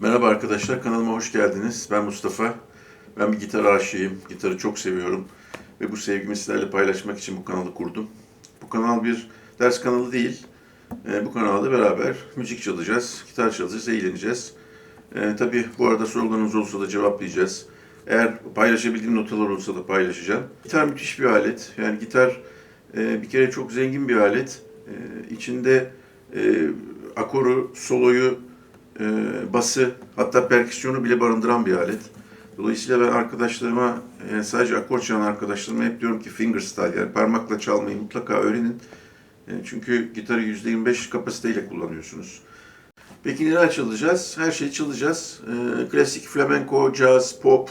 Merhaba arkadaşlar, kanalıma hoş geldiniz. Ben Mustafa. Ben bir gitar aşığıyım. Gitarı çok seviyorum. Ve bu sevgimi sizlerle paylaşmak için bu kanalı kurdum. Bu kanal bir ders kanalı değil. Ee, bu kanalda beraber müzik çalacağız, gitar çalacağız, eğleneceğiz. Ee, tabii bu arada sorularınız olursa da cevaplayacağız. Eğer paylaşabildiğim notalar olursa da paylaşacağım. Gitar müthiş bir alet. Yani gitar e, bir kere çok zengin bir alet. E, içinde e, akoru, soloyu, e, bası hatta perküsyonu bile barındıran bir alet. Dolayısıyla ben arkadaşlarıma e, sadece akor çalan arkadaşlarıma hep diyorum ki fingerstyle yani parmakla çalmayı mutlaka öğrenin. E, çünkü gitarı %25 kapasiteyle kullanıyorsunuz. Peki neler çalacağız? Her şeyi çalacağız. E, klasik flamenco, jazz, pop,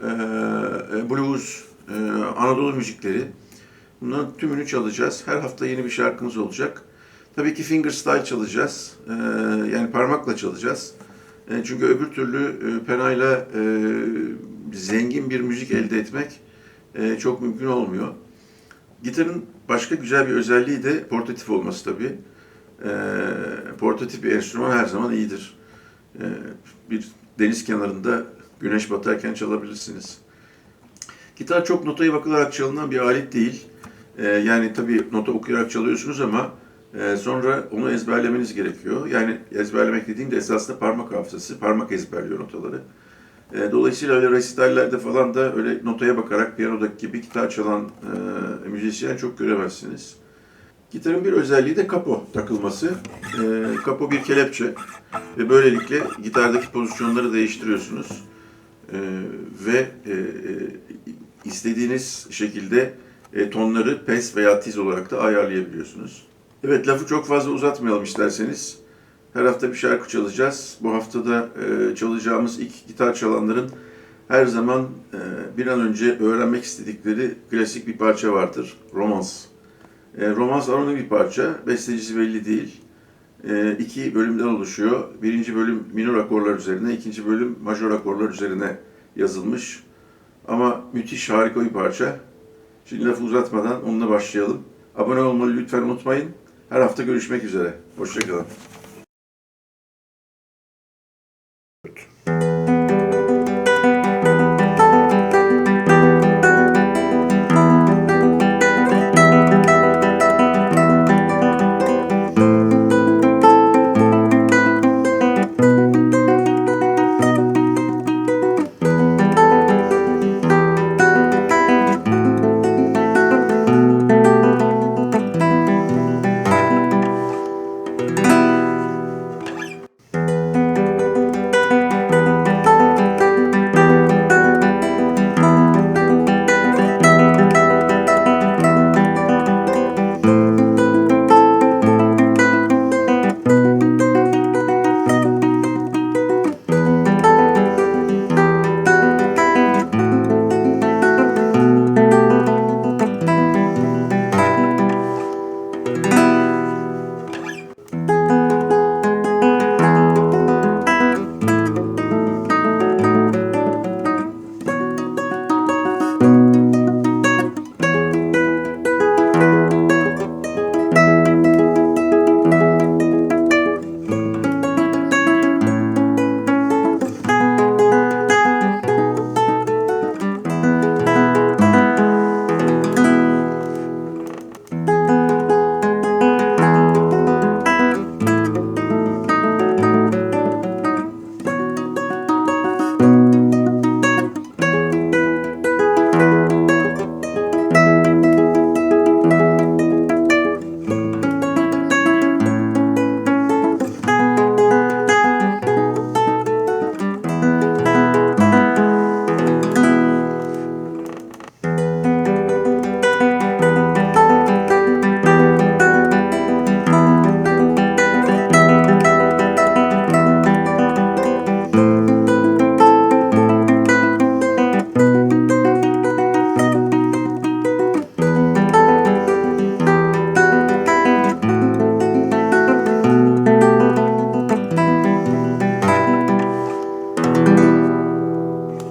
e, blues, e, Anadolu müzikleri. Bunların tümünü çalacağız. Her hafta yeni bir şarkımız olacak. Tabii ki fingerstyle çalacağız. Ee, yani parmakla çalacağız. E, çünkü öbür türlü e, penayla e, zengin bir müzik elde etmek e, çok mümkün olmuyor. Gitarın başka güzel bir özelliği de portatif olması tabii. E, portatif bir enstrüman her zaman iyidir. E, bir deniz kenarında güneş batarken çalabilirsiniz. Gitar çok notaya bakılarak çalınan bir alet değil. E, yani tabii nota okuyarak çalıyorsunuz ama ee, sonra onu ezberlemeniz gerekiyor. Yani ezberlemek dediğimde esasında parmak hafızası, parmak ezberliyor notaları. Ee, dolayısıyla öyle resitallerde falan da öyle notaya bakarak piyanodaki gibi gitar çalan e, müzisyen çok göremezsiniz. Gitarın bir özelliği de kapo takılması. Ee, kapo bir kelepçe ve böylelikle gitardaki pozisyonları değiştiriyorsunuz. Ee, ve e, e, istediğiniz şekilde e, tonları pes veya tiz olarak da ayarlayabiliyorsunuz. Evet lafı çok fazla uzatmayalım isterseniz. Her hafta bir şarkı çalacağız. Bu haftada e, çalacağımız ilk gitar çalanların her zaman e, bir an önce öğrenmek istedikleri klasik bir parça vardır. Romans. E, romans anonim bir parça. Bestecisi belli değil. E, iki bölümden oluşuyor. Birinci bölüm minor akorlar üzerine, ikinci bölüm majör akorlar üzerine yazılmış. Ama müthiş harika bir parça. Şimdi lafı uzatmadan onunla başlayalım. Abone olmayı lütfen unutmayın. Her hafta görüşmek üzere. Hoşçakalın. Evet.